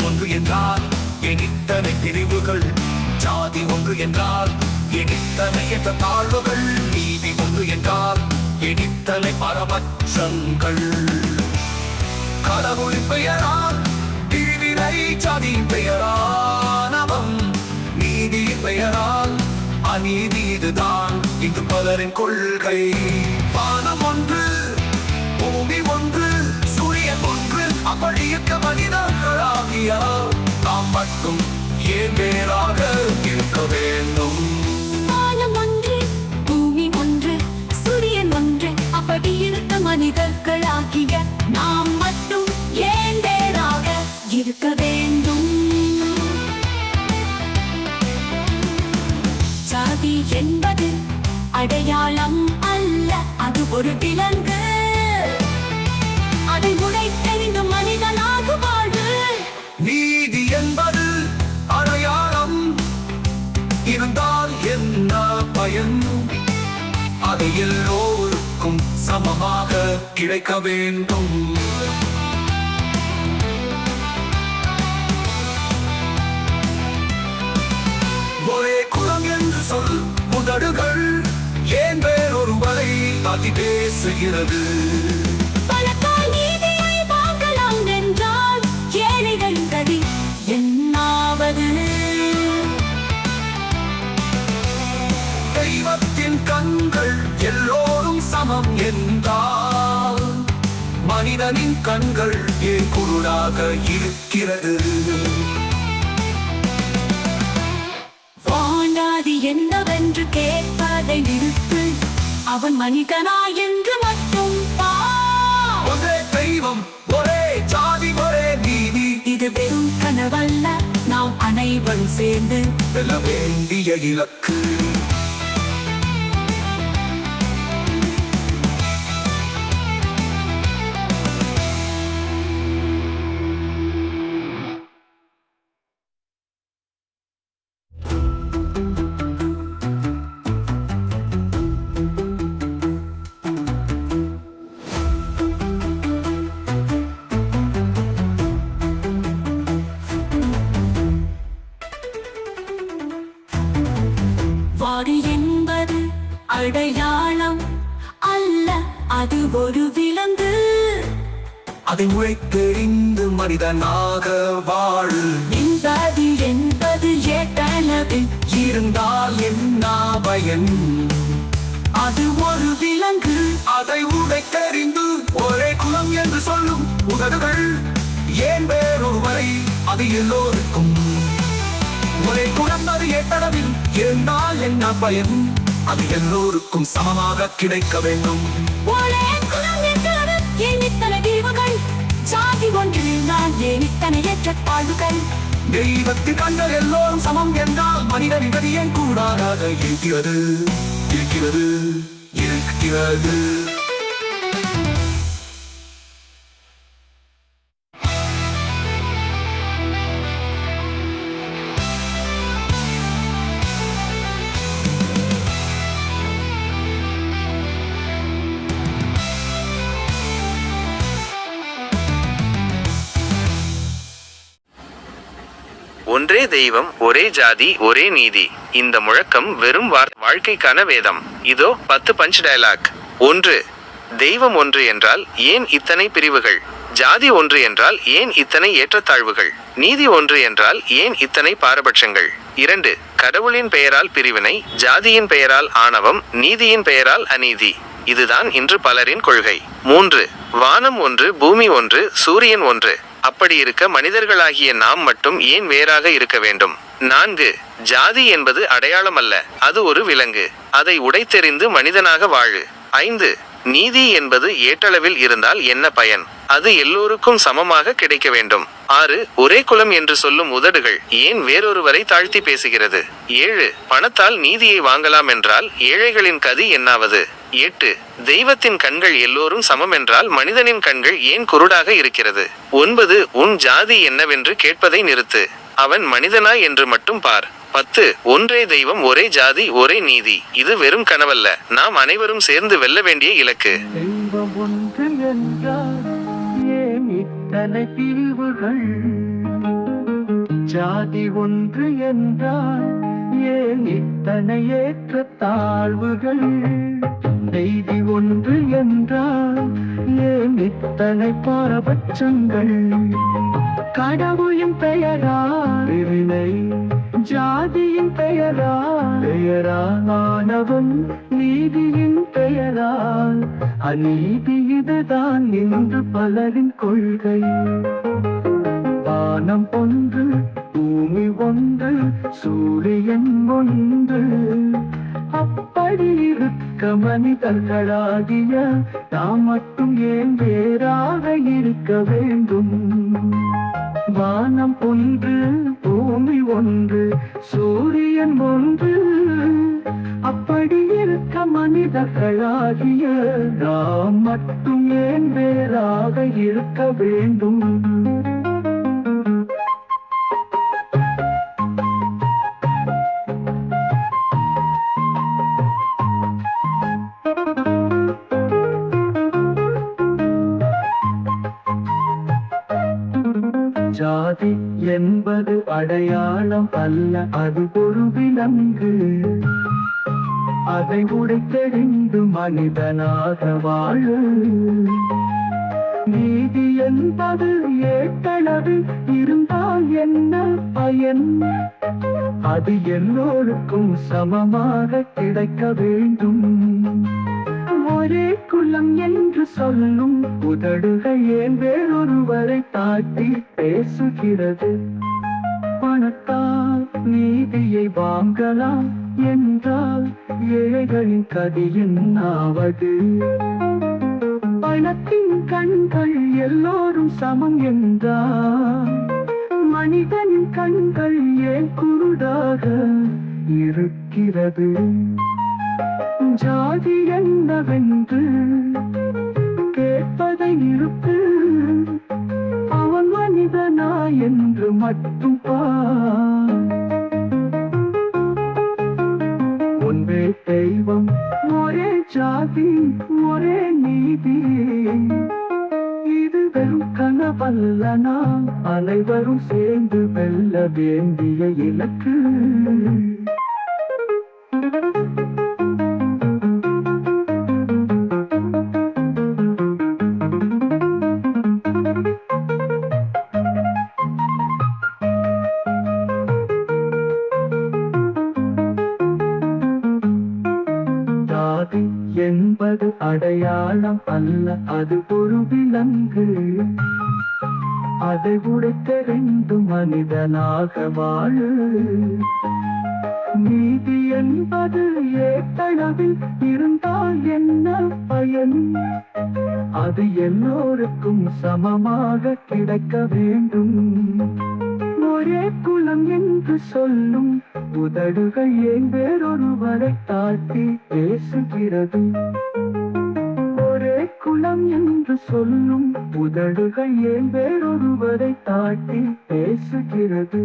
என்றால் எனித்தனை பிரிவுகள். ஜாதி ஒன்று என்றால் எனித்தனை என்ற தாழ்வுகள். நீதி ஒன்று என்றால் எனித்தனை பரபட்சங்கள் கடவுளின் பெயரால் பிரிவினை ஜாதியின் பெயரானவம். நீதியின் பெயரால் அநீதி இதுதான். இன்று பலரின் கொள்கை. வானம் ஒன்று பூமி ஒன்று சூரியன் ஒன்று. அப்படி இருக்க மனிதர்களாகிய நாம் மட்டும் ஏன் வேறாக இருக்க வேண்டும்? வானம் ஒன்று பூமி ஒன்று சூரியன் ஒன்று அப்படி இருக்க மனிதர்களாகிய நாம் மட்டும் ஏன் வேறாக இருக்க வேண்டும்? ஜாதி என்பது அடையாளம் அல்ல அது ஒரு விலங்கு. அதை உடைத்தெறிந்து மனிதனாகுமா இருந்தால் என்ன பயன்? அது எல்லோருக்கும் சமமாக கிடைக்க வேண்டும். ஒரே குலம் என்று சொல் முதடுகள் ஏன் வேறொருவரை அதி பேசுகிறது? தெய்வத்தின் கண்கள் எல்லோரும் சமம் என்றால் மனிதனின் கண்கள் ஏன் குருடாக இருக்கிறது? வாண்டாதி என்னவென்று கேட்பதை நிறுத்து அவன் மனிதனா என்று மட்டும். ஒரே தெய்வம் ஒரே ஜாதி ஒரே நீதி. இது வெறும் கனவல்ல நாம் அனைவரும் சேர்ந்து வெல்ல வேண்டிய இலக்கு. அடையாளம் அல்ல அது ஒரு விலங்கு. அதை உழைத்தெறிந்து மனிதனாக வாழ். என்பது என்பது ஏட்டளவு இருந்தால் என்ன பயன்? அது ஒரு விலங்கு. அதை உடைத்தெறிந்து ஒரே குலம் என்று சொல்லும் உதடுகள். ஏன் வேறொருவரை அது எல்லோருக்கும்? ஒரே குலம் அது ஏட்டளவில் இருந்தால் என்ன பயன்? அது எல்லோருக்கும் சமமாக கிடைக்க வேண்டும். தெய்வத்தின் கண்கள் எல்லோரும் சமம் என்றால் மனிதன் விதி ஏன் கூடாதாக இருக்கிறது? இருக்கிறது இருக்கிறது. ஒன்றே தெய்வம் ஒரே ஜாதி ஒரே நீதி. இந்த முழக்கம் வெறும் வாழ்க்கைக்கான வேதம். இதோ பத்து பஞ்ச் டயலாக் ஒன்று தெய்வம் ஒன்று என்றால் ஏன் இத்தனை பிரிவுகள்? ஜாதி ஒன்று என்றால் ஏன் இத்தனை ஏற்றத்தாழ்வுகள்? நீதி ஒன்று என்றால் ஏன் இத்தனை பாரபட்சங்கள்? இரண்டு கடவுளின் பெயரால் பிரிவினை ஜாதியின் பெயரால் ஆணவம் நீதியின் பெயரால் அநீதி. இதுதான் இன்று பலரின் கொள்கை. மூன்று வானம் ஒன்று பூமி ஒன்று சூரியன் ஒன்று. அப்படி இருக்க மனிதர்களாகிய நாம் மட்டும் ஏன் வேறாக இருக்க வேண்டும்? நான்கு ஜாதி என்பது அடையாளம் அல்ல அது ஒரு விலங்கு. அதை உடைத்தெறிந்து மனிதனாக வாழு. ஐந்து நீதி என்பது ஏட்டளவில் இருந்தால் என்ன பயன்? அது எல்லோருக்கும் சமமாக கிடைக்க வேண்டும். ஆறு ஒரே குலம் என்று சொல்லும் உதடுகள் ஏன் வேறொருவரை தாழ்த்தி பேசுகிறது? ஏழு பணத்தால் நீதியை வாங்கலாம் என்றால் ஏழைகளின் கதி என்னாவது? எட்டு தெய்வத்தின் கண்கள் எல்லோரும் சமம் என்றால் மனிதனின் கண்கள் ஏன் குருடாக இருக்கிறது? ஒன்பது உன் ஜாதி என்னவென்று கேட்பதை நிறுத்து. அவன் மனிதனா என்று மட்டும் பார். பத்து ஒன்றே தெய்வம் ஒரே ஜாதி ஒரே நீதி. இது வெறும் கனவல்ல. நாம் அனைவரும் சேர்ந்து வெல்ல வேண்டிய இலக்கு. ஜாதி ஒன்று என்றால் ஏன் இத்தனை ஏற்ற தாழ்வுகள்? செய்தி ஒன்று என்றால் ஏன் இத்தனை பாரபட்சங்கள்? கடவுளின் பெயரால் பிரிவினை ஜாதியின் பெயரால் பெயரானவன் நீதியின் பெயரால் அநீதி இதுதான் இன்று பலரின் கொள்கை. வானம் ஒன்று பூமி ஒன்று சூரியன் ஒன்று. அப்படி இருக்க மனிதர்களாகிய நாம் மட்டும் ஏன் வேறாக இருக்க வேண்டும்? வானம் ஒன்று பூமி ஒன்று சூரியன் ஒன்று. அப்படி இருக்க மனிதர்களாகிய நாம் மட்டும் ஏன் வேறாக இருக்க வேண்டும்? ஜாதி என்பது அடையாளம் அல்ல அது ஒரு விலங்கு. அதை உடைத்தெறிந்து மனிதனாக வாழு. நீதி என்பது ஏற்களவு இருந்தால் என்ன பயன்? அது எல்லோருக்கும் சமமாக கிடைக்க வேண்டும். ஒரே குலம் என்று சொல்லும் உதடுகள் ஏன் வேறொருவரை தாட்டி பேசுகிறது? பணத்தால் நீதியை வாங்கலாம் என்றால் ஏழைகளின் கதி என்னாவது பணத்தின் கண்கள் எல்லோரும் சமம் என்றால் மனிதனின் கண்கள் ஏன் குருடாக இருக்கிறது? ஜாதி என்னவென்று கேட்பதை இருப்பு அவன் மனிதனா என்று மட்டும் பா. ஒன்றே தெய்வம் ஒரே ஜாதி ஒரே நீதி. இது வெறும் கனவல்ல நாம் அனைவரும் சேர்ந்து வெல்ல வேண்டிய இலக்கு. என்பது அடையாளம் அல்ல அது ஒரு விலங்கு. அதை உடைத்தறிந்து மனிதனாக வாழு. நீதி என்பது ஏட்டளவில் இருந்தால் என்ன பயன்? அது எல்லோருக்கும் சமமாக கிடைக்க வேண்டும். ஒரே குலம் என்று சொல்லும் உதடுகள் ஏன் வேறொருவரை தாழ்த்தி பேசுகிறது? குளம் என்று சொல்லும் உதடுகள் ஏன் வேறொருவரை தாட்டி பேசுகிறது?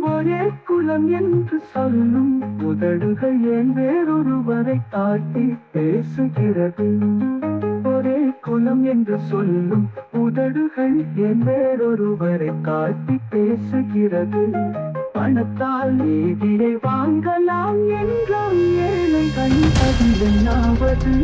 ஒரே குளம் என்று சொல்லும் உதடுகள் ஏன் வேறொருவரை தாட்டி பேசுகிறது? ஒரே குலம் என்று சொல்லும் உதடுகள் என் வேறொருவரை காட்டி பேசுகிறது? பணத்தால் நீதியை வாங்கலாம் என்றால் ஏழைகள் பதில் என்னாவது